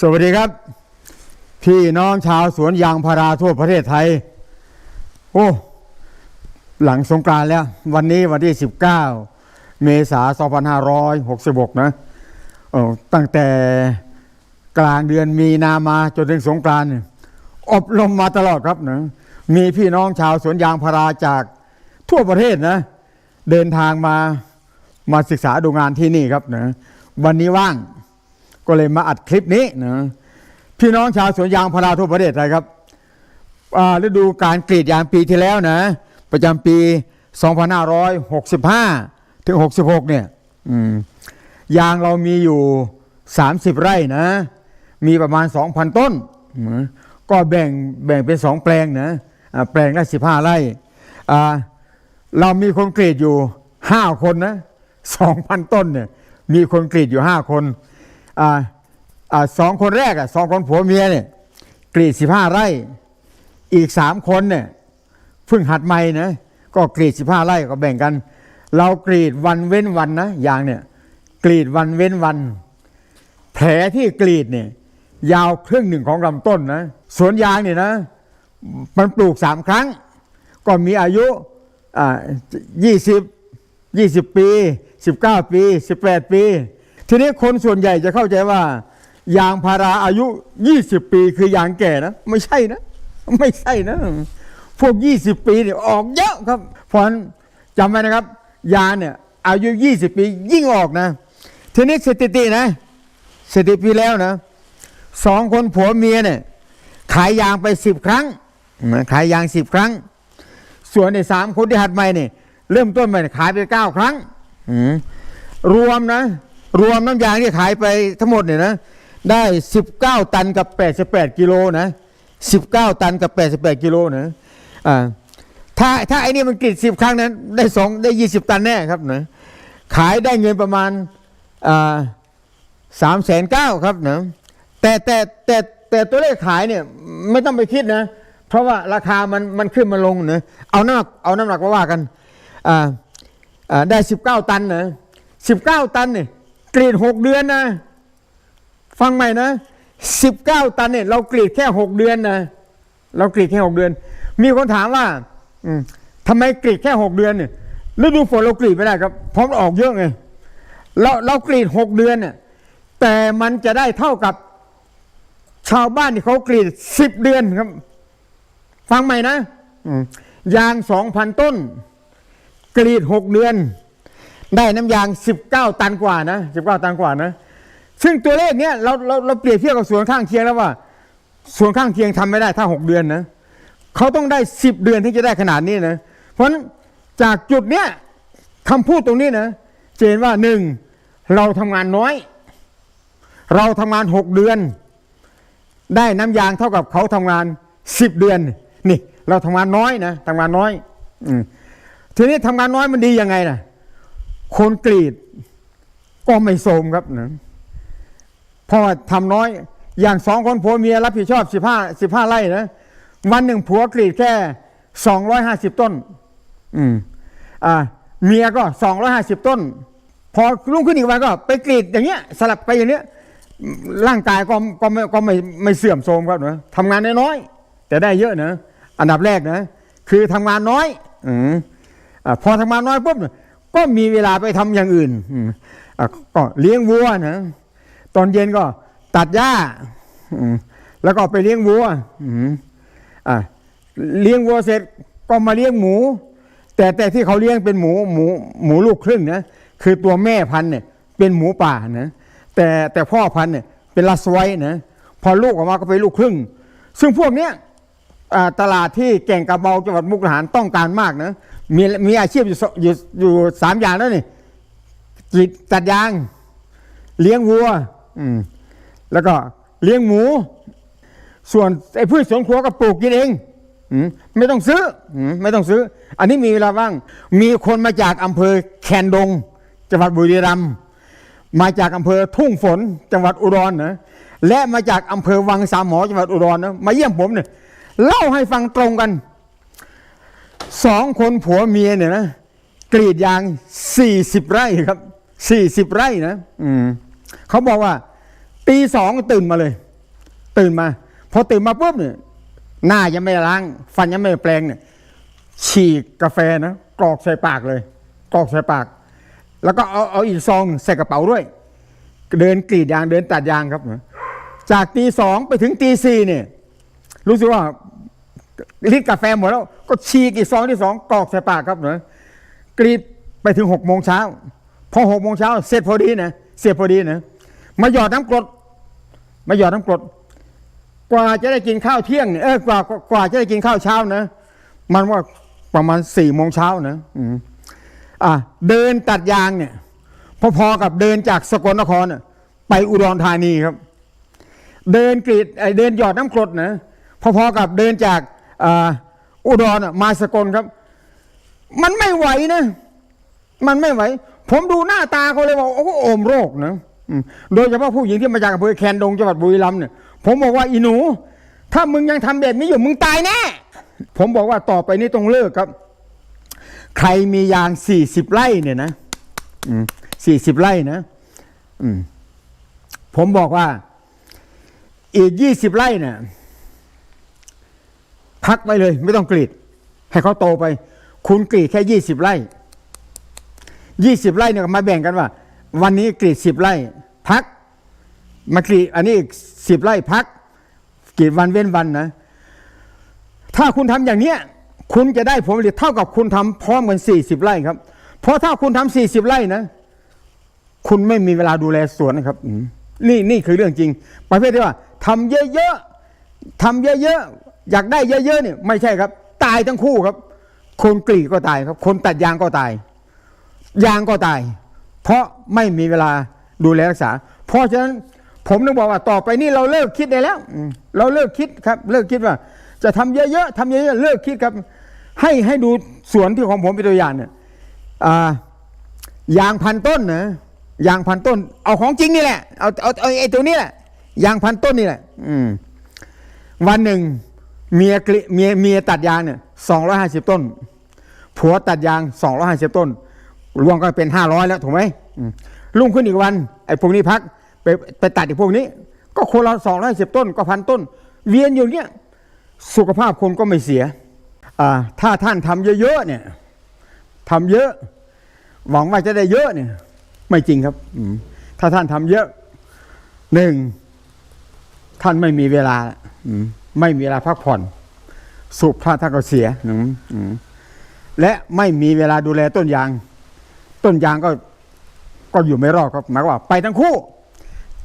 สวัสดีครับ พี่น้องชาวสวนยางพาราทั่วประเทศไทย โอ้ หลังสงกรานต์แล้ว วันนี้วันที่ 19 เมษายน2566 นะตั้งแต่กลางเดือนมีนามาจนถึงสงกรานต์อบรมมาตลอดครับนะมีพี่น้องชาวสวนยางพาราจากทั่วประเทศนะ เดินทางมามาศึกษาดูงานที่นี่ครับนะวันนี้ว่าง ก็เลยมาอัดคลิปนี้นะพี่น้องชาวสวนยางพาราทั่วประเทศไทยครับฤดูการกรีดยางปีที่แล้วนะ ประจำปี 2565 ถึง 66 เนี่ยยางเรามีอยู่ 30 ไร่นะ มีประมาณ 2,000 ต้น ก็แบ่งแบ่งเป็น 2 แปลงนะ แปลงละ 15 ไร่เรามีคนกรีดอยู่ 5 คนนะ 2,000 ต้นเนี่ย มีคนกรีดอยู่ 5 คน อ่าอ่าสองคนแรกอะสองคนผัวเมียเนี่ยกรีด15ไร่ อีก3คนเนี่ยเพิ่งหัดใหม่นะก็กรีด15ไร่ก็แบ่งกัน เรากรีดวันเว้นวันนะอย่างเนี่ยกรีดวันเว้นวัน แผลที่กรีดเนี่ยยาวครึ่งหนึ่งของลำต้นนะสวนยางเนี่ยนะ มันปลูกสามครั้ง ก็มีอายุอ่ายี่สิบยี่สิบปีสิบเก้าปีสิบแปดปี ทีนี้คนส่วนใหญ่จะเข้าใจว่า ยางพาราอายุ 20 ปีคือยางแก่นะ ไม่ใช่นะ ไม่ใช่นะ พวก 20 ปีเนี่ยออกเยอะครับ เพราะฉะนั้นจำไว้นะครับ ยางเนี่ยอายุ 20 ปียิ่งออกนะ ทีนี้สถิตินะสถิติแล้วนะสองคนผัวเมียเนี่ยขายยางไปสิบครั้งขายยางสิบครั้ง ส่วนในสามคนที่หัดใหม่เนี่ยเริ่มต้นใหม่ขายไปเก้าครั้งรวมนะ รวมน้ำยางที่ขายไปทั้งหมดเนี่ยนะได้ 19 ตันกับ 88 กิโลนะ19 ตันกับ 88 กิโลนะอ่าถ้าถ้าไอ้นี่มันกรีด10ครั้งนั้น ได้สองได้20ตันแน่ครับนะขายได้เงินประมาณอ่าสามแสนเก้าครับนะแต่แต่แต่แต่ตัวเลขขายเนี่ยไม่ต้องไปคิดนะ เพราะว่าราคามันมันขึ้นมาลงนะเอาน้ำหนักเอาน้ำหนักมาว่ากันอ่าอ่าได้19ตันนะ19ตันเนี่ย กรีด6เดือนนะ ฟังใหม่นะ19ตันเนี่ยเรากรีดแค่6เดือนนะเรากรีดแค่6เดือน มีคนถามว่า อืมทำไมกรีดแค่6เดือนเนี่ยฤดูฝนเรากรีดไม่ได้ครับเพราะมันออกเยอะไงเราเรากรีด6เดือนเนี่ยแต่มันจะได้เท่ากับชาวบ้านที่เขากรีด10เดือนครับ ฟังใหม่นะอืมยาง2,000ต้น กรีด6เดือน ได้น้ำยาง 19 ตันกว่านะ19 ตันกว่านะ ซึ่งตัวเลขเนี้ยเราเราเราเปรียบเทียบกับสวนข้างเคียงแล้วว่าสวนข้างเคียงทำไม่ได้ถ้าหกเดือนนะเขาต้องได้สิบเดือนที่จะได้ขนาดนี้นะ เพราะฉะนั้นจากจุดเนี้ยคำพูดตรงนี้นะเห็นว่าหนึ่งเราทำงานน้อย เราทำงานหกเดือน ได้น้ำยางเท่ากับเขาทำงานสิบเดือนนี่ เราทำงานน้อยนะทำงานน้อยอืทีนี้ทำงานน้อยมันดียังไงนะ คนกรีดก็ไม่โสมครับนะเพราะว่าทำน้อย อย่างสองคนผัวเมียรับผิดชอบสิบห้าสิบห้าไร่นะวันหนึ่งผัวกรีดแค่สองร้อยห้าสิบต้น อืม อ่า เมียก็สองร้อยห้าสิบต้น พอรุ่งขึ้นอีกวันก็ ไปกรีดอย่างเงี้ย สลับไปอย่างเนี้ย ร่างกายก็ก็ไม่ก็ไม่ไม่เสื่อมโทรมครับนะทำงานน้อยๆแต่ได้เยอะนะอันดับแรกนะ คือทำงานน้อย อืมอ่าพอทำงานน้อยปุ๊บเนี่ย ก็มีเวลาไปทำอย่างอื่นอก็เลี้ยงวัวนะตอนเย็นก็ตัดหญ้าแล้วก็ไปเลี้ยงวัวเลี้ยงวัวเสร็จก็มาเลี้ยงหมู แต่แต่ที่เขาเลี้ยงเป็นหมูหมูหมูลูกครึ่งนะคือตัวแม่พันธุ์เนี่ย เป็นหมูป่านะแต่แต่พ่อพันธุ์เนี่ยเป็นลัสไว้นะพอลูกออกมาก็เป็นลูกครึ่ง ซึ่งพวกเนี้ย ตลาดที่แก่งกระเบาจังหวัดมุกดาหารต้องการมากนะมีมีอาชีพอยู่สอยู่อยู่สามอย่างแล้วนี่กรีดตัดยาง เลี้ยงวัว อืมแล้วก็เลี้ยงหมู ส่วนไอ้พืชสวนครัวก็ปลูกกินเองอมไม่ต้องซื้ออืไม่ต้องซื้อ อันนี้มีเวลาว่าง มีคนมาจากอำเภอแคนดง จังหวัดบุรีรัมย์มาจากอำเภอทุ่งฝน จังหวัดอุดรนะและมาจากอำเภอวังสามหมอจังหวัดอุดรนะมาเยี่ยมผมเนี่ย เล่าให้ฟังตรงกันสองคนผัวเมียเนี่ยนะกรีดยางสี่สิบไร่ครับสี่สิบไร่นะอืมเขาบอกว่าตีสองตื่นมาเลย ตื่นมา พอตื่นมาปุ๊บเนี่ยหน้ายังไม่ล้าง ฟันยังไม่แปลงเนี่ย ฉีกกาแฟนะกรอกใส่ปากเลย กรอกใส่ปาก แล้วก็เอาเอาอีกซองใส่กระเป๋าด้วย เดินกรีดยางเดินตัดยางครับ จากตีสองไปถึงตีสี่เนี่ย รู้สึกว่าลิตรกาแฟหมดแล้ว ก็ฉีกอีกซองที่สองกรอกใส่ปากครับเนะกรีดไปถึงหกโมงเช้าพอหกโมงเช้าเสร็จพอดีนะเสร็จพอดีนะมาหยอดน้ำกรด มาหยอดน้ำกรด กว่าจะได้กินข้าวเที่ยงเนี่ยเออกว่ากว่าจะได้กินข้าวเช้านะ มันว่าประมาณสี่โมงเช้านะอืมอะเดินตัดยางเนี่ย พอๆกับเดินจากสกลนครน่ะไปอุดรธานีครับ เดินกรีดไอเดินหยอดน้ำกรดนะ พอๆกับเดินจากอุดรมาสกลครับ มันไม่ไหวนะ มันไม่ไหว ผมดูหน้าตาเขาเลยว่าโอ้โหโอมโรคนะโดยเฉพาะผู้หญิงที่มาจากอำเภอแคนดงจังหวัดบุรีรัมย์เนี่ยผมบอกว่าอีหนู ถ้ามึงยังทำแบบนี้อยู่มึงตายแน่ผมบอกว่าต่อไปนี้ต้องเลิกครับ ใครมียางสี่สิบไร่เนี่ยนะสี่สิบไร่นะอืผมบอกว่า อีกยี่สิบไร่เนี่ย พักไปเลย ไม่ต้องกรีด ให้เขาโตไป คุณกรีดแค่ยี่สิบไร่ยี่สิบไร่เนี่ยมาแบ่งกันว่า วันนี้กรีดสิบไร่ พัก มากรีดอันนี้สิบไร่พักกรีดวันเว้นวันนะ ถ้าคุณทำอย่างเนี้ย คุณจะได้ผลผลิตเท่ากับคุณทำพร้อมกันสี่สิบไร่ครับ เพราะถ้าคุณทำสี่สิบไร่นะ คุณไม่มีเวลาดูแลสวนนะครับนี่นี่คือเรื่องจริง ประเภทที่ว่าทำเยอะๆทำเยอะๆ อยากได้เยอะๆเนี่ยไม่ใช่ครับ ตายทั้งคู่ครับ คนกรีดก็ตายครับ คนตัดยางก็ตาย ยางก็ตาย เพราะไม่มีเวลาดูแลรักษา เพราะฉะนั้นผมต้องบอกว่าต่อไปนี้เราเลิกคิดได้แล้วเราเลิกคิดครับ เลิกคิดว่า จะทำเยอะๆทำเยอะๆเลิกคิดครับ ให้ให้ดูสวนที่ของผมเป็นตัวอย่างเนี่ยยางพันต้นนะยางพันต้น เอาของจริงนี่แหละเอาเอาเอาไอ้ตัวนี้แหละยางพันต้นนี่แหละ อืม วันหนึ่ง เมียกลิเมียเมียตัดยางเนี่ยสองร้อยห้าสิบต้น ผัวตัดยางสองร้อยห้าสิบต้น รวมก็เป็นห้าร้อยแล้วถูกไหมอืมรุ่งขึ้นอีกวันไอ้พวกนี้พักไปไปตัดอีกพวกนี้ ก็คนละสองร้อยสิบต้นก็พันต้น เวียนอยู่เนี้ยสุขภาพคนก็ไม่เสียอ่าถ้าท่านทำเยอะๆเนี่ยทำเยอะ หวังว่าจะได้เยอะเนี่ย ไม่จริงครับถ้าท่านทำเยอะหนึ่งท่านไม่มีเวลาอืม ไม่มีเวลาพักผ่อนสุขภาพท่านก็เสียอืมอืมและไม่มีเวลาดูแลต้นยาง ต้นยางก็ก็อยู่ไม่รอดครับหมายว่า ไปทั้งคู่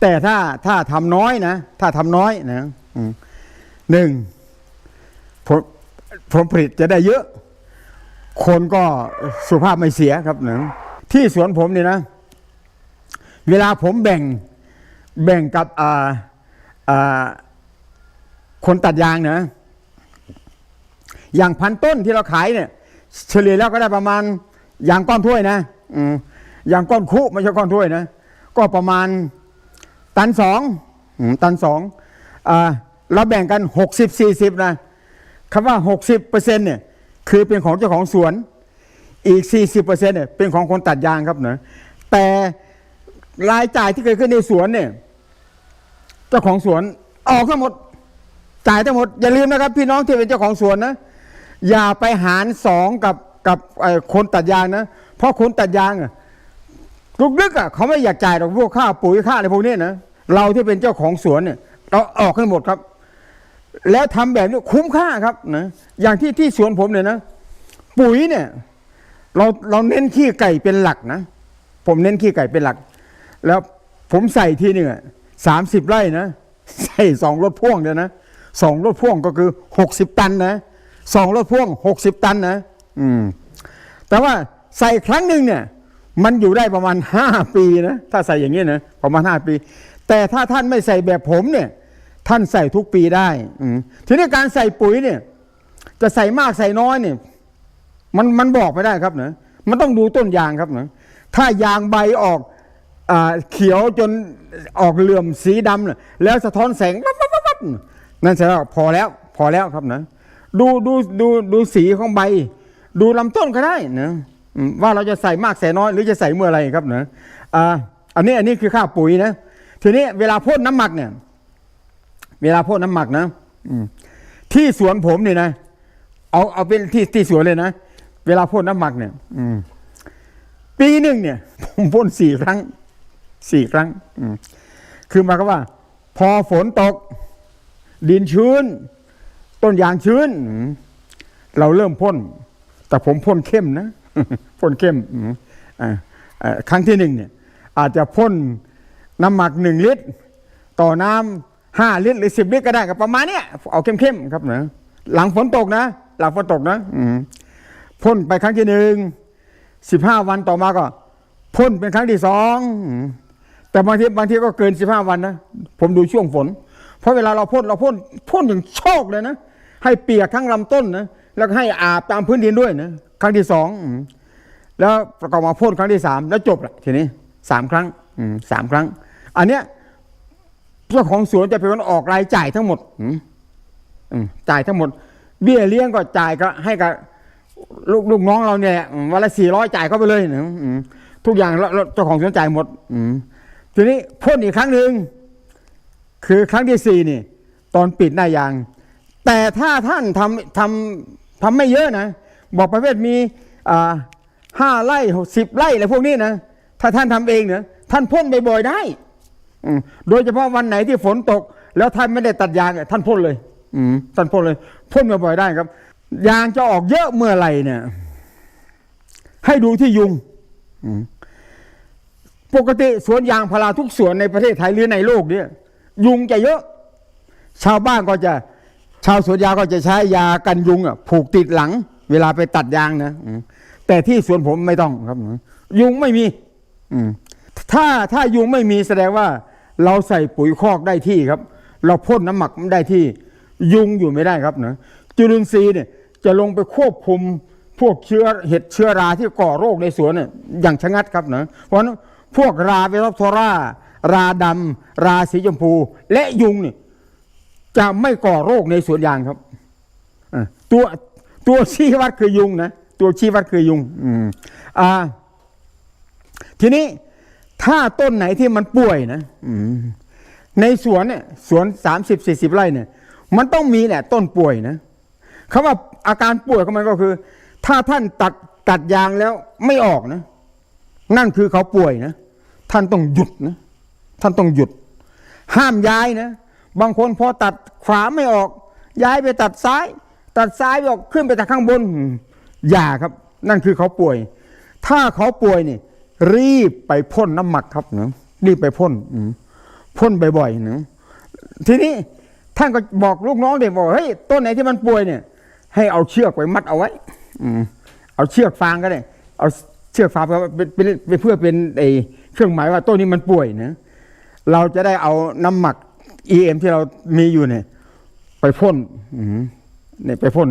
แต่ถ้าถ้าทำน้อยนะ ถ้าทำน้อยนะหนึ่งผลผลผลิตจะได้เยอะ คนก็สุขภาพไม่เสียครับหนึ่งที่สวนผมเนี่ยนะ เวลาผมแบ่งแบ่งกับอ่าอ่า คนตัดยางนะ อย่างพันต้นที่เราขายเนี่ย เฉลี่ยแล้วก็ได้ประมาณอย่างก้อนถ้วยนะอืมอย่างก้อนคุไม่ใช่ก้อนถ้วยนะ ก็ประมาณตันสองตันสองเราแบ่งกันหกสิบสี่สิบนะคำว่าหกสิบเปอร์เซ็นต์เนี่ยคือเป็นของเจ้าของสวน อีก40%เปอร์เซ็นเนี่ยเป็นของคนตัดยางครับเนะแต่รายจ่ายที่เกิดขึ้นในสวนเนี่ย เจ้าของสวนออกทั้งหมด จ่ายทั้งหมด อย่าลืมนะครับ พี่น้องที่เป็นเจ้าของสวนนะ อย่าไปหารสองกับกับคนตัดยางนะ เพราะคนตัดยางอะลึกๆอะเขาไม่อยากจ่ายหรอกพวกค่าปุ๋ยค่าอะไรพวกนี้นะเราที่เป็นเจ้าของสวนเนี่ย เราออกให้หมดครับ แล้วทำแบบนี้คุ้มค่าครับนะอย่างที่ที่สวนผมเนี่ยนะปุ๋ยเนี่ย เราเราเน้นขี้ไก่เป็นหลักนะผมเน้นขี้ไก่เป็นหลัก แล้วผมใส่ทีหนึ่งสามสิบไร่นะใส่สองรถพ่วงเดียวนะ สองรถพ่วงก็คือหกสิบตันนะสองรถพ่วงหกสิบตันนะ อืม แต่ว่าใส่ครั้งหนึ่งเนี่ย มันอยู่ได้ประมาณห้าปีนะถ้าใส่อย่างนี้นะประมาณห้าปี แต่ถ้าท่านไม่ใส่แบบผมเนี่ย ท่านใส่ทุกปีได้ อืมทีนี้การใส่ปุ๋ยเนี่ย จะใส่มากใส่น้อยเนี่ย มันมันบอกไม่ได้ครับเนะมันต้องดูต้นยางครับเนะถ้ายางใบออกอาเขียวจนออกเหลื่อมสีดำน่แล้วสะท้อนแสงวับวับวับวับ นั่นแสดงว่าพอแล้ว พอแล้วครับนะ ดูดูดูดูสีของใบ ดูลำต้นก็ได้นะว่าเราจะใส่มากใส่น้อยหรือจะใส่เมื่อไรครับนะอ่าอันนี้อันนี้คือค่าปุ๋ยนะทีนี้เวลาพ่นน้ำหมักเนี่ย เวลาพ่นน้ำหมักนะที่สวนผมเนี่ยนะเอาเอาเป็นที่ที่สวนเลยนะเวลาพ่นน้ำหมักเนี่ยปีหนึ่งเนี่ย ผมพ่นสี่ครั้งสี่ครั้งคือหมายความว่า พอฝนตก ดินชื้น ต้นยางชื้น เราเริ่มพ่น แต่ผมพ่นเข้มนะพ่นเข้มครั้งที่หนึ่งเนี่ย อาจจะพ่นน้ำหมักหนึ่งลิตร ต่อน้ำห้าลิตรหรือสิบลิตรก็ได้กับประมาณเนี้ยเอาเข้มๆครับเนะหลังฝนตกนะ หลังฝนตกนะพ่นไปครั้งที่หนึ่งสิบห้าวันต่อมาก็พ่นเป็นครั้งที่สองแต่บางทีบางทีก็เกินสิบห้าวันนะ ผมดูช่วงฝน เพราะเวลาเราพ่นเราพ่นพ่นอย่างโชคเลยนะ ให้เปียกทั้งลำต้นนะแล้วก็ให้อาบตามพื้นดินด้วยนะครั้งที่สองแล้วประกอบมาพ่นครั้งที่สามแล้วจบละทีนี้สามครั้งอสามครั้ง อันเนี้ยเจ้าของสวนจะเป็นคนออกรายจ่ายทั้งหมดอืจ่ายทั้งหมด เบี้ยเลี้ยงก็จ่ายก็ให้กับลูกลูกน้องเราเนี่ยวันละสี่ร้อยจ่ายเข้าไปเลยนะทุกอย่างเจ้าของสวนจ่ายหมดอืทีนี้พ่นอีกครั้งหนึ่ง คือครั้งที่สี่นี่ ตอนปิดหน้ายาง แต่ถ้าท่านทำทำทำไม่เยอะนะ บอกประเภทมีห้าไร่สิบไร่อะไรพวกนี้นะถ้าท่านทำเองเนี่ยท่านพ่นบ่อยๆได้โดยเฉพาะวันไหนที่ฝนตก แล้วท่านไม่ได้ตัดยางเนี่ยท่านพ่นเลยท่านพ่นเลยพ่นบ่อยๆได้ครับ ยางจะออกเยอะเมื่อไหร่เนี่ย ให้ดูที่ยุงปกติสวนยางพาราทุกสวนในประเทศไทยหรือในโลกเนี่ย ยุงจะเยอะ ชาวบ้านก็จะ ชาวสวนยางก็จะใช้ยากันยุงอะผูกติดหลัง เวลาไปตัดยางนะแต่ที่สวนผมไม่ต้องครับ ยุงไม่มี อืถ้าถ้ายุงไม่มีแสดงว่า เราใส่ปุ๋ยคอกได้ที่ครับ เราพ่นน้ำหมักได้ที่ ยุงอยู่ไม่ได้ครับเนะจุลินทรีย์เนี่ย จะลงไปควบคุมพวกเชื้อเห็ดเชื้อราที่ก่อโรคในสวนเนี่ยอย่างชะงัดครับเนะเพราะนั้นพวกราเวลอโทรา ราดำราสีชมพู และยุงเนี่ยจะไม่ก่อโรคในสวนยางครับตัวตัวชี้วัดคือยุงนะตัวชี้วัดคือยุงอ่า ทีนี้ถ้าต้นไหนที่มันป่วยนะในสวนเนี่ยสวนสามสิบสี่สิบไร่เนี่ย มันต้องมีแหละต้นป่วยนะคำว่าอาการป่วยของมันก็คือ ถ้าท่านตัดตัดยางแล้วไม่ออกนะ นั่นคือเขาป่วยนะ ท่านต้องหยุดนะ ท่านต้องหยุด ห้ามย้ายนะ บางคนพอตัดขวาไม่ออก ย้ายไปตัดซ้าย ตัดซ้ายไปออกขึ้นไปจากข้างบน อย่าครับ นั่นคือเขาป่วย ถ้าเขาป่วยนี่ รีบไปพ่นน้ำหมักครับเนะรีบไปพ่นพ่นบ่อยๆนะทีนี้ท่านก็บอกลูกน้องเด็กบอกเฮ้ยต้นไหนที่มันป่วยเนี่ย ให้เอาเชือกไปมัดเอาไว้ อืมเอาเชือกฟางก็ได้ เอาเชือกฟางไปเป็เป็นเป็นเพื่อเป็นไอเครื่องหมายว่าต้นนี้มันป่วยนะ เราจะได้เอาน้ำหมัก EM ที่เรามีอยู่เนี่ย ไปพ่นเนี่ยไปพ่น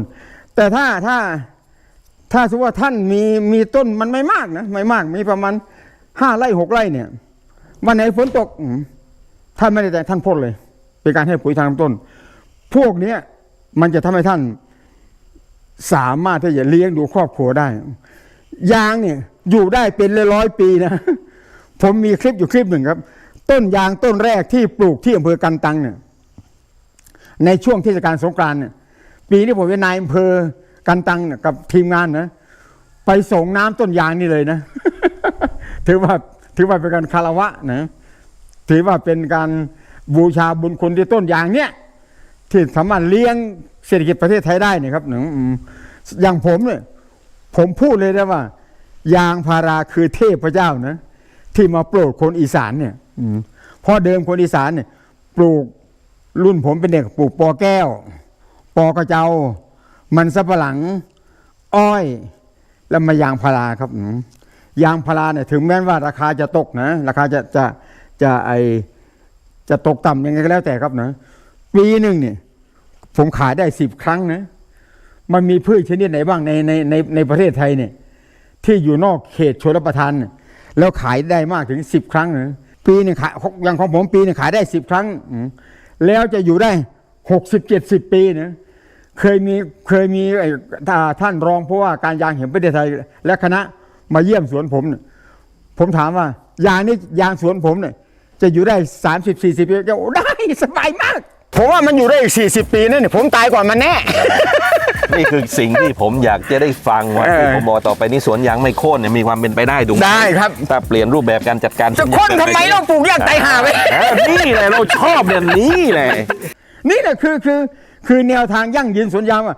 แต่ถ้าถ้าถ้าสมมติว่าท่านมีมีต้นมันไม่มากนะไม่มาก มีประมาณห้าไร่หกไร่เนี่ย วันไหนฝนตกท่านไม่ได้แต่ท่านพ่นเลย เป็นการให้ปุ๋ยทางลำต้น พวกเนี้ยมันจะทำให้ท่านสามารถที่จะเลี้ยงดูครอบครัวได้ ยางเนี่ย อยู่ได้เป็นร้อยปีนะ ผมมีคลิปอยู่คลิปหนึ่งครับ ต้นยางต้นแรกที่ปลูกที่อำเภอกันตังเนี่ยในช่วงเทศกาลสงกรานต์เนี่ยปีนี้ผมเป็นนายอำเภอกันตังเนี่ยกับทีมงานนะไปส่งน้ำต้นยางนี่เลยนะ ถือว่าถือว่าเป็นการคารวะนะถือว่าเป็นการบูชาบุญคุณที่ต้นยางเนี่ยที่สามารถเลี้ยงเศรษฐกิจประเทศไทยได้นี่ครับหนึ่งอย่างผมเนี่ยผมพูดเลยนะว่า ยางพาราคือเทพเจ้านะ ที่มาโปรดคนอีสานเนี่ย เพราะเดิมคนอีสานเนี่ยปลูกรุ่นผมเป็นเด็กปลูกปอแก้ว ปอกระเจ้ามันสับปะหลัง อ้อย แล้วมายางพาราครับยางพาราเนี่ยถึงแม้ว่าราคาจะตกนะ ราคาจะจะจะไอจะตกต่ำยังไงก็แล้วแต่ครับนะปีหนึ่งเนี่ย ผมขายได้สิบครั้งนะ มันมีพืชชนิดไหนบ้างในในในในประเทศไทยเนี่ย ที่อยู่นอกเขตชนบประทาน แล้วขายได้มากถึงสิบครั้งนะ ปีหนึ่งขายอย่างของผมปีหนึ่งขายได้สิบครั้ง แล้วจะอยู่ได้หกสิบเจ็ดสิบปีนะเคยมีเคยมีไอ้ท่านรองเพราะว่าการยางแห่งประเทศไทย และคณะมาเยี่ยมสวนผม ผมถามว่ายางนี่ยางสวนผมเนี่ยจะอยู่ได้30 40ปีจะโอ้ได้สบายมาก ผมว่ามันอยู่ได้อีก40ปีนั่นเนี่ยผมตายก่อนมันแน่ นี่คือสิ่งที่ผมอยากจะได้ฟังว่าเออที่ผมบอกต่อไปนี้สวนยางไม่โค่นเนี่ยมีความเป็นไปได้ถูกหมได้ครับ ถ้าเปลี่ยนรูปแบบการจัดการจะโค่นทำไมเราปลูกยางไตห่าไว้เออนี่แหละเราชอบเนี่ยนี่แหละนี่แหละคือคือคือแนวทางยั่งยืนสวนยางอะ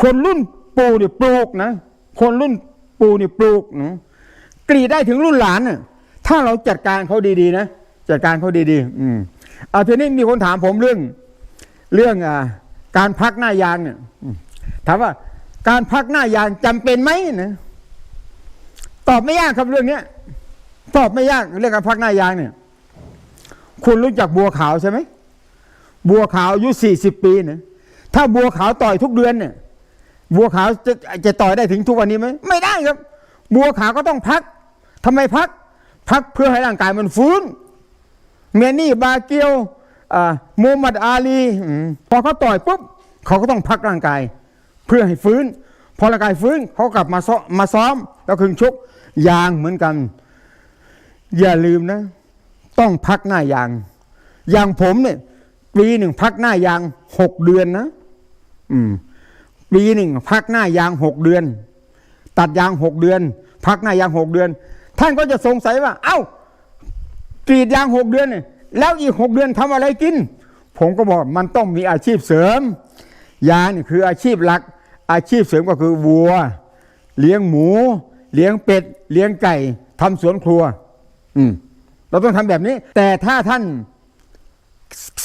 คนรุ่นปู่เนี่ยปลูกนะ คนรุ่นปู่เนี่ยปลูกนะกรีดได้ถึงรุ่นหลานน่ะถ้าเราจัดการเขาดีๆนะจัดการเขาดีๆ อืมเอาทีนี้มีคนถามผมเรื่อง เรื่องอ่าการพักหน้ายางเนี่ยอืมถามว่าการพักหน้ายางจำเป็นไหมนะตอบไม่ยากครับเรื่องเนี้ยตอบไม่ยากเรื่องการพักหน้ายางเนี่ย คุณรู้จักบัวขาวใช่ไหมบัวขาวอายุสี่สิบปีเนะถ้าบัวขาวต่อยทุกเดือนเนี่ย บัวขาวจะจะต่อยได้ถึงทุกวันนี้ไหมไม่ได้ครับ บัวขาวก็ต้องพักทำไมพัก พักเพื่อให้ร่างกายมันฟื้น เมนี่บาเกียวมูฮัมหมัดอาลีอพอเขาต่อยปุ๊บเขาก็ต้องพักร่างกาย เพื่อให้ฟื้น พอร่างกายฟื้นเขากลับมาซ้อมมาซ้อม แล้วคึงชกยางเหมือนกัน อย่าลืมนะ ต้องพักหน้ายาง อย่างผมเนี่ยปีหนึ่งพักหน้ายางหกเดือนนะ อืม ปีหนึ่งพักหน้ายางหกเดือน ตัดยางหกเดือน พักหน้ายางหกเดือน ท่านก็จะสงสัยว่า เอ้ากรีดยางหกเดือนเนี่ยแล้วอีกหกเดือนทำอะไรกิน ผมก็บอกมันต้องมีอาชีพเสริม ยางนี่คืออาชีพหลัก อาชีพเสริมก็คือวัว เลี้ยงหมู เลี้ยงเป็ด เลี้ยงไก่ทำสวนครัว อืมเราต้องทำแบบนี้ แต่ถ้าท่าน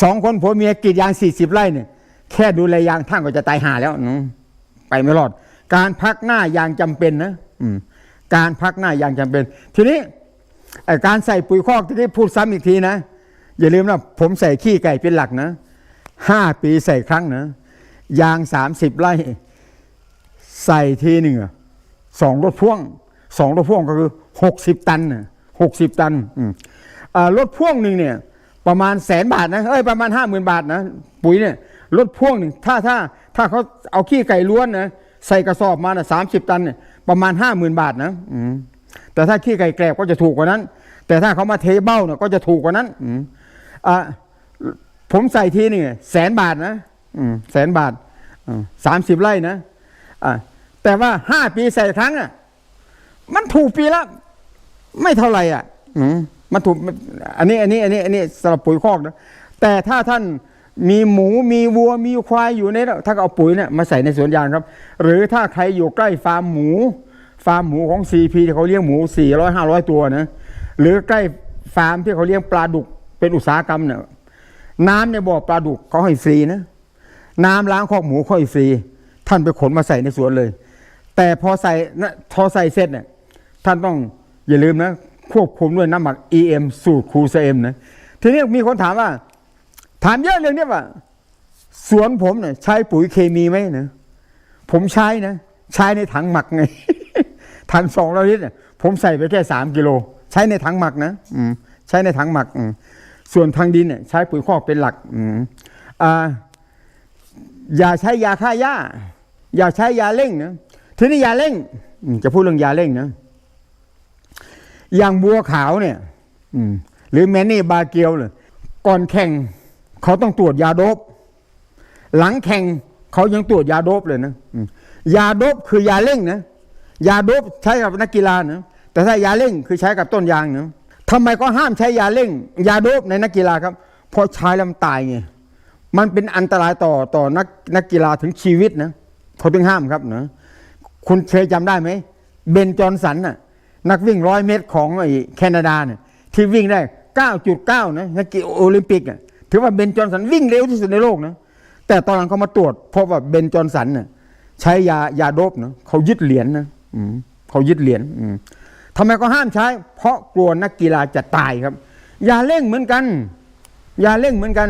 สองคนผัวเมียกรีดยางสี่สิบไร่เนี่ย แค่ดูแลยางท่านก็จะตายห่าแล้วอืมไปไม่รอด การพักหน้ายางจำเป็นนะอืมการพักหน้ายางจำเป็น ทีนี้ไอ้การใส่ปุ๋ยคอกที่ได้พูดซ้ำอีกทีนะอย่าลืมนะผมใส่ขี้ไก่เป็นหลักนะห้าปีใส่ครั้งนะยางสามสิบไร่ ใส่ทีหนึ่งสองรถพ่วงสองรถพ่วงก็คือหกสิบตันหกสิบตันรถพ่วงหนึ่งเนี่ย ประมาณแสนบาทนะเอ้ยประมาณห้าหมื่นบาทนะปุ๋ยเนี่ยรถพ่วงหนึ่งถ้าถ้าถ้าเขาเอาขี้ไก่ล้วนนะใส่กระสอบมานะสามสิบตันเนี่ยประมาณห้าหมื่นบาทนะอืมแต่ถ้าขี้ไก่แกลบก็จะถูกกว่านั้น แต่ถ้าเขามาเทเบ้าเนี่ยก็จะถูกกว่านั้นอืมอ่าผมใส่ทีหนึ่งแสนบาทนะอืมแสนบาทสามสิบไร่นะอ่า แต่ว่าห้าปีใส่ครั้งอะ มันถูกปีละไม่เท่าไหร่อะมันถูกอันนี้ อันนี้ อันนี้ อันนี้สำหรับปุ๋ยคอกนะแต่ถ้าท่านมีหมูมีวัวมีควายอยู่ในนั้าก็เอาปุ๋ยเนี่ยมาใส่ในสวนยางครับ หรือถ้าใครอยู่ใกล้ฟาร์มหมู ฟาร์มหมูของ CP ที่เขาเลี้ยงหมู 400 500 ตัวนะหรือใกล้ฟาร์มที่เขาเลี้ยงปลาดุกเป็นอุตสาหกรรมเนี่ยน้ำในบ่อปลาดุกเขาให้ฟรีนะ น้ำล้างคอกหมูเขาให้ฟรี ท่านไปขนมาใส่ในสวนเลย แต่พอใส่นะพอใส่เสร็จเนี่ยท่านต้องอย่าลืมนะ ควบคุมด้วยน้ำหมัก EM สูตรครูเซมนะทีนี้มีคนถามว่า ถามเยอะเรื่องเนี้ยว่า สวนผมเนี่ยใช้ปุ๋ยเคมีไหมนะผมใช้นะ ใช้ในถังหมักไงถังสองร้อยลิตรเนี่ยผมใส่ไปแค่สามกิโล ใช้ในถังหมักนะอืมใช้ในถังหมักอืมส่วนทางดินเนี่ยใช้ปุ๋ยคอกเป็นหลักอืมอ่าอย่าใช้ยาฆ่าหญ้าอย่าใช้ยาเร่งนะ ทีนี้ยาเร่งจะพูดเรื่องยาเร่งนะอย่างบัวขาวเนี่ยอืมหรือแมนนี่บาเกียวเลยก่อนแข่งเขาต้องตรวจยาโดบหลังแข่งเขายังตรวจยาโดบเลยนะยาโดบคือยาเร่งนะยาโดบใช้กับนักกีฬานะแต่ถ้ายาเร่งคือใช้กับต้นยางนะทำไมก็ห้ามใช้ยาเร่ง ยาโดบในนักกีฬาครับเพราะใช้แล้วมันตายไงมันเป็นอันตรายต่อต่อนักนักกีฬาถึงชีวิตนะเขาถึงห้ามครับนะ คุณเคยจำได้ไหมเบนจอนสันน่ะนักวิ่งร้อยเมตรของไอ้แคนาดาเนี่ยที่วิ่งได้ 9.9 นะนักกีฬาโอลิมปิกอะถือว่าเบนจอนสันวิ่งเร็วที่สุดในโลกนะแต่ตอนหลังเขามาตรวจพบว่าเบนจอนสันน่ะใช้ยายาโดบนะเขายึดเหรียญนะอืมเขายึดเหรียญอืมทำไมก็ห้ามใช้ เพราะกลัวนักกีฬาจะตายครับ ยาเร่งเหมือนกันยาเร่งเหมือนกัน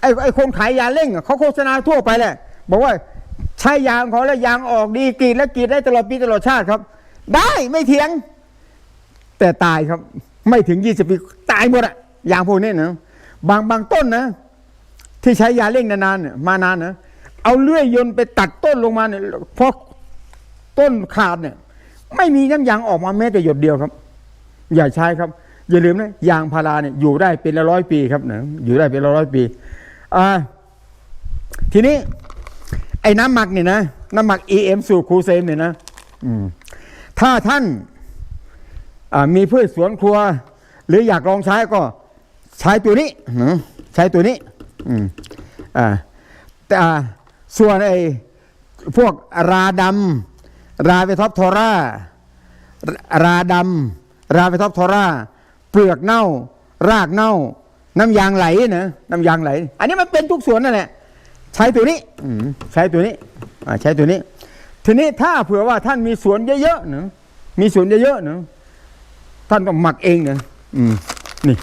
ไอ้ไอ้คนขายยาเร่งเขาโฆษณาทั่วไปแหละบอกว่า ใช้ยางเขาแล้วยางออกดีกรีดแล้วกรีดได้ตลอดปีตลอดชาติครับ ได้ไม่เถียง แต่ตายครับไม่ถึง20ปีตายหมดอะยางพวกนี้นะบางบางต้นนะ ที่ใช้ยาเร่งนานๆเนี่ยมานานนะเอาเลื่อยยนต์ไปตัดต้นลงมาเนี่ยเพราะต้นขาดเนี่ย ไม่มีน้ำยางออกมาแม้แต่หยดเดียวครับ อย่าใช้ครับ อย่าลืมนะยางพาราเนี่ยอยู่ได้เป็นละร้อยปีครับนะอยู่ได้เป็นละร้อยปีอ่าทีนี้ ไอ้น้ำหมักเนี่ยนะ น้ำหมัก EM สู่ครูเซมเนี่ยนะถ้าท่านมีพืชสวนครัว หรืออยากลองใช้ก็ใช้ตัวนี้ใช้ตัวนี้แต่ส่วนไอ้พวกราดำราเวทอปทอร่าราดำราเวทอปทอร่าเปลือกเน่า รากเน่า น้ำยางไหลนะน้ำยางไหล อันนี้มันเป็นทุกสวนนั่นแหละ ใช้ตัวนี้อืมใช้ตัวนี้อ่าใช้ตัวนี้ ทีนี้ถ้าเผื่อว่าท่านมีสวนเยอะๆนะมีสวนเยอะๆนะท่านต้องหมักเองนะอืมนี่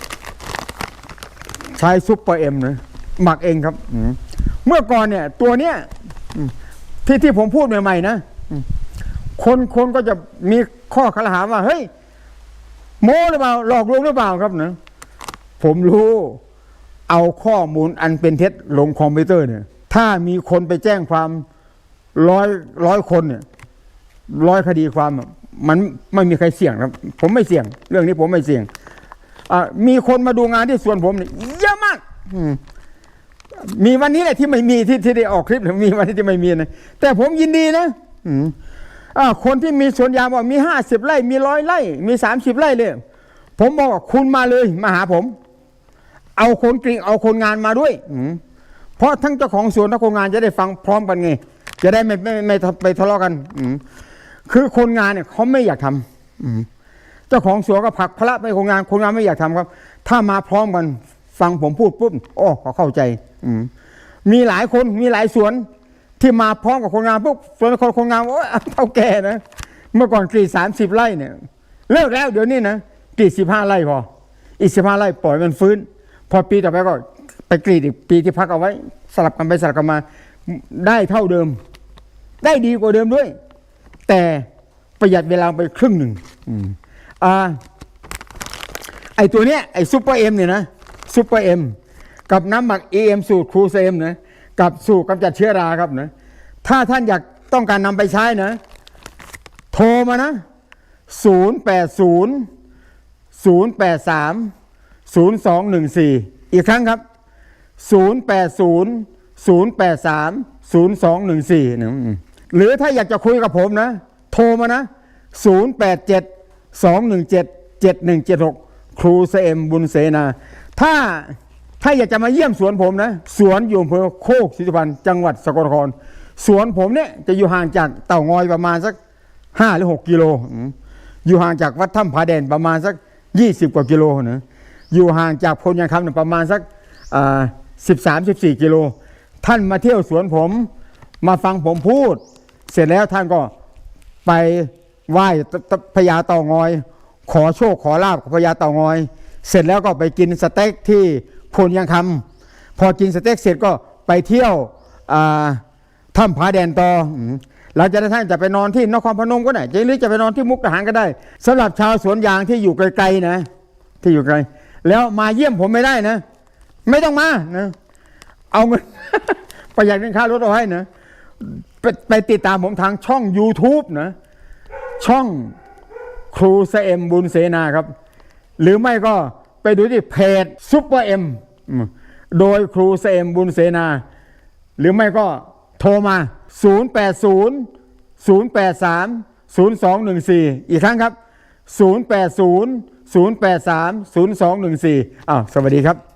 ใช้ซุปเปอร์เอ็มนะหมักเองครับอืมเมื่อก่อนเนี่ย ตัวเนี้ยอืมที่ที่ผมพูดใหม่ๆนะอืมคนคนก็จะมีข้อคารหาว่า เฮ้ย โม้หรือเปล่า หลอกลวงหรือเปล่าครับนะผมรู้ เอาข้อมูลอันเป็นเท็จลงคอมพิวเตอร์เนี่ย ถ้ามีคนไปแจ้งความร้อยร้อยคนเนี่ยร้อยคดีความ มันไม่มีใครเสี่ยงครับ ผมไม่เสี่ยง เรื่องนี้ผมไม่เสี่ยงอะมีคนมาดูงานที่สวนผมเนี่ยเยอะมากมีวันนี้แหละที่ไม่มีที่ที่ได้ออกคลิปเนี่ยมีวันนี้ที่ไม่มีนะแต่ผมยินดีนะอ่าคนที่มีสวนยางบอกมีห้าสิบไร่ มีร้อยไร่ มีสามสิบไร่เลย ผมบอกว่าคุณมาเลย มาหาผม เอาคนกริงเอาคนงานมาด้วย อื เพราะทั้งเจ้าของสวนและคนงานจะได้ฟังพร้อมกันไง จะได้ไม่ไม่ไม่ไม่ไปทะเลาะกัน อืคือคนงานเนี่ยเขาไม่อยากทำอืมเจ้าของสวนก็ผลักภาระไปคนงาน คนงานไม่อยากทำครับ ถ้ามาพร้อมกันฟังผมพูดปุ๊บโอ้เขาเข้าใจ อืมมีหลายคนมีหลายสวนที่มาพร้อมกับคนงานปุ๊บสวนคนคนงานโอ้ยเท่าแก่นะเมื่อก่อนกรีดสามสิบไร่เนี่ยเลิกแล้วเดี๋ยวนี้นะกรีดสิบห้าไร่พออีกสิบห้าไร่ปล่อยมันฟื้น พอปีต่อไปก็ ไปกรีดอีกปีที่พักเอาไว้ สลับกันไปสลับกันมาได้เท่าเดิม ได้ดีกว่าเดิมด้วย แต่ประหยัดเวลาไปครึ่งหนึ่งอ่าไอตัวเนี้ยไอซูเปอร์เอ็มเนี่ยนะซูเปอร์เอ็มกับน้ำหมักเอ็มสูตรครูเซมนะกับสูตรกำจัดเชื้อราครับนะถ้าท่านอยากต้องการนำไปใช้นะ โทรมานะ 0 8 0 0 8 3 0 2 1 4 อีกครั้งครับ 0 8 0 0 8 3 0 2 1 4นะหรือถ้าอยากจะคุยกับผมนะ โทรมานะ 0 8 7 2 1 7 7 1 7 6 ครูเซเอ็มบุญเสนา ถ้าถ้าอยากจะมาเยี่ยมสวนผมนะ สวนอยู่อำเภอโคกศรีสุพรรณจังหวัดสกลนคร สวนผมเนี่ยจะอยู่ห่างจากเต่างอยประมาณสักห้าหรือหกกิโล อยู่ห่างจากวัดถ้ำผาแดนประมาณสักยี่สิบกว่ากิโลนะอยู่ห่างจากพลยังคำเนี่ยประมาณสัก สิบสามสิบสี่กิโลท่านมาเที่ยวสวนผม มาฟังผมพูด เสร็จแล้วท่านก็ไปไหว้พญาเต่างอย ขอโชคขอลาบกับพญาเต่างอย เสร็จแล้วก็ไปกินสเต็กที่พลยังคำพอกินสเต็กเสร็จก็ไปเที่ยวถ้ำผาแดนต่อหลังจากนั้นท่านจะไปนอนที่นครพนมก็ได้หรือจะไปนอนที่มุกดาหารก็ได้สำหรับชาวสวนยางที่อยู่ไกลๆนะ ที่อยู่ไกล แล้วมาเยี่ยมผมไม่ได้นะ ไม่ต้องมานะเอาเงิน ประหยัดเงินค่ารถเอาให้นะไปไปติดตามผมทางช่อง YouTube นะ ช่องครูเซเอ็มบุญเสนาครับ หรือไม่ก็ไปดูที่เพจซุปเปอร์เอ็มโดยครูเซเอ็มบุญเสนา หรือไม่ก็โทรมา 080 083 0214 อีกครั้งครับ 080 083 0214อ้าวสวัสดีครับ